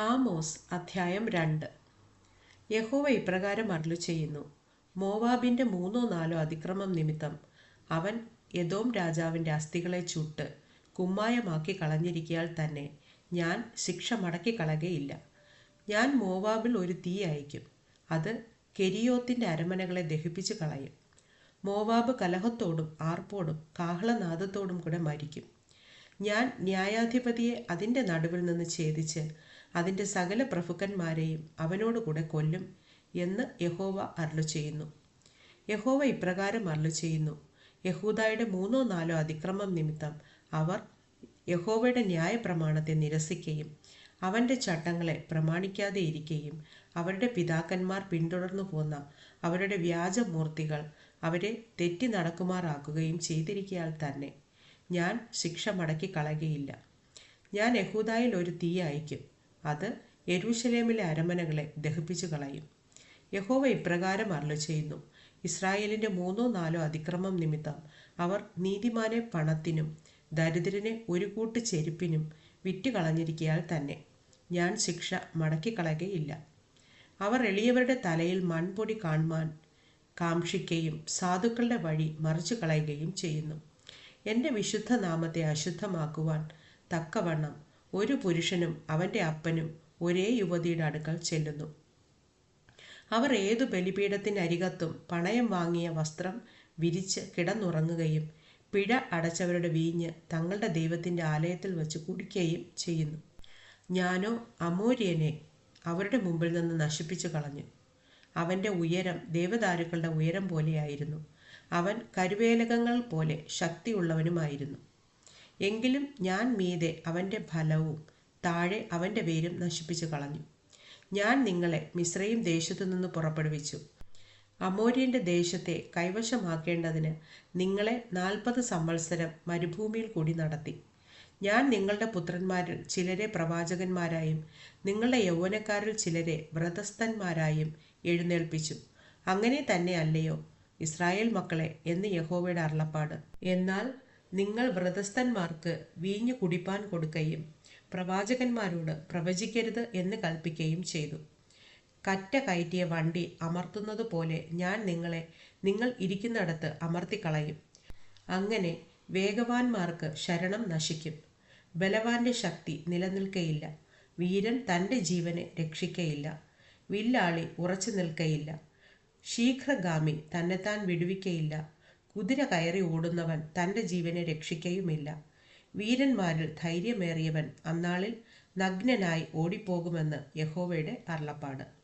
Amos അധ്യായം രണ്ട്. യഹോവ ഇപ്രകാരം അരുളു ചെയ്യുന്നു മോവാബിന്റെ മൂന്നോ നാലോ അതിക്രമം നിമിത്തം അവൻ യദോം രാജാവിന്റെ അസ്ഥികളെ ചുട്ട് കുമ്മായമാക്കി കളഞ്ഞിരിക്കയാൽ തന്നെ ഞാൻ ശിക്ഷ മടക്കി കളകയില്ല ഞാൻ മോവാബിൽ ഒരു തീ അയക്കും അത് കെരിയോത്തിന്റെ അരമനകളെ ദഹിപ്പിച്ച് കളയും. മോവാബ് കലഹത്തോടും ആർപ്പോടും കാഹളനാദത്തോടും കൂടെ മരിക്കും. ഞാൻ ന്യായാധിപതിയെ അതിന്റെ നടുവിൽ നിന്ന് ഛേദിച്ച് അതിന്റെ സകല പ്രഭുക്കന്മാരെയും അവനോടുകൂടെ കൊല്ലും എന്ന് യഹോവ അരുളു ചെയ്യുന്നു. യഹോവ ഇപ്രകാരം അരുളു ചെയ്യുന്നു. യഹൂദായുടെ മൂന്നോ നാലോ അതിക്രമം നിമിത്തം അവർ യഹോവയുടെ ന്യായപ്രമാണത്തെ നിരസിക്കുകയും അവന്റെ ചട്ടങ്ങളെ പ്രമാണിക്കാതെ ഇരിക്കുകയും അവരുടെ പിതാക്കന്മാർ പിന്തുടർന്നു പോന്ന അവരുടെ വ്യാജമൂർത്തികൾ അവരെ തെറ്റി നടക്കുമാറാക്കുകയും ചെയ്തിരിക്കയാൽ തന്നെ ഞാൻ ശിക്ഷ മടക്കി കളയുകയില്ല ഞാൻ യഹൂദായിൽ ഒരു തീ അയക്കും അത് യരൂശലേമിലെ അരമനകളെ ദഹിപ്പിച്ചു കളയും. യഹോവ ഇപ്രകാരം അരുളി ചെയ്യുന്നു ഇസ്രായേലിന്റെ മൂന്നോ നാലോ അതിക്രമം നിമിത്തം അവർ നീതിമാനെ പണത്തിനും ദരിദ്രനെ ഒരു കൂട്ട് ചെരുപ്പിനും വിറ്റുകളഞ്ഞിരിക്കയാൽ തന്നെ. ഞാൻ ശിക്ഷ മടക്കിക്കളയുകയില്ല. അവർ എളിയവരുടെ തലയിൽ മൺപൊടി കാണുവാൻ കാക്ഷിക്കുകയും സാധുക്കളുടെ വഴി മറിച്ചു കളയുകയും ചെയ്യുന്നു. എന്റെ വിശുദ്ധ നാമത്തെ അശുദ്ധമാക്കുവാൻ തക്കവണ്ണം ഒരു പുരുഷനും അവന്റെ അപ്പനും ഒരേ യുവതിയുടെ അടുക്കൽ ചെല്ലുന്നു. അവർ ഏതു ബലിപീഠത്തിനരികത്തും പണയം വാങ്ങിയ വസ്ത്രം വിരിച്ച് കിടന്നുറങ്ങുകയും പിഴ അടച്ചവരുടെ വീഞ്ഞ് തങ്ങളുടെ ദൈവത്തിന്റെ ആലയത്തിൽ വച്ച് കുടിക്കുകയും ചെയ്യുന്നു. ഞാനോ അമൂര്യനെ അവരുടെ മുമ്പിൽ നിന്ന് നശിപ്പിച്ചു കളഞ്ഞു. അവന്റെ ഉയരം ദേവദാരുക്കളുടെ ഉയരം പോലെയായിരുന്നു. അവൻ കരുവേലകങ്ങൾ പോലെ ശക്തിയുള്ളവനുമായിരുന്നു. എങ്കിലും ഞാൻ മീതെ അവന്റെ ഫലവും താഴെ അവന്റെ പേരും നശിപ്പിച്ചു കളഞ്ഞു. ഞാൻ നിങ്ങളെ മിശ്രയും ദേശത്തു നിന്ന് പുറപ്പെടുവിച്ചു. അമോര്യന്റെ ദേശത്തെ കൈവശമാക്കേണ്ടതിന് നിങ്ങളെ നാൽപ്പത് സംവത്സരം മരുഭൂമിയിൽ കൂടി നടത്തി. ഞാൻ നിങ്ങളുടെ പുത്രന്മാരിൽ ചിലരെ പ്രവാചകന്മാരായും നിങ്ങളുടെ യൗവനക്കാരിൽ ചിലരെ വ്രതസ്ഥന്മാരായും എഴുന്നേൽപ്പിച്ചു. അങ്ങനെ തന്നെ അല്ലയോ ഇസ്രായേൽ മക്കളെ എന്ന് യഹോവയുടെ അരുളപ്പാട്. എന്നാൽ നിങ്ങൾ വ്രതസ്ഥന്മാർക്ക് വീഞ്ഞു കുടിപ്പാൻ കൊടുക്കുകയും പ്രവാചകന്മാരോട് പ്രവചിക്കരുത് എന്ന് കൽപ്പിക്കുകയും ചെയ്തു. കറ്റ കയറ്റിയ വണ്ടി അമർത്തുന്നത് പോലെ ഞാൻ നിങ്ങളെ നിങ്ങൾ ഇരിക്കുന്നിടത്ത് അമർത്തിക്കളയും. അങ്ങനെ വേഗവാന്മാർക്ക് ശരണം നശിക്കും. ബലവാന്റെ ശക്തി നിലനിൽക്കയില്ല. വീരൻ തന്റെ ജീവനെ രക്ഷിക്കയില്ല. വില്ലാളി ഉറച്ചു നിൽക്കയില്ല ശീഘ്രഗാമി തന്നെത്താൻ വിടുവിക്കയില്ല. കുതിര കയറി ഓടുന്നവൻ തന്റെ ജീവനെ രക്ഷിക്കയുമില്ല. വീരന്മാരിൽ ധൈര്യമേറിയവൻ അന്നാളിൽ നഗ്നനായി ഓടിപ്പോകുമെന്ന് യഹോവയുടെ അരുളപ്പാട്.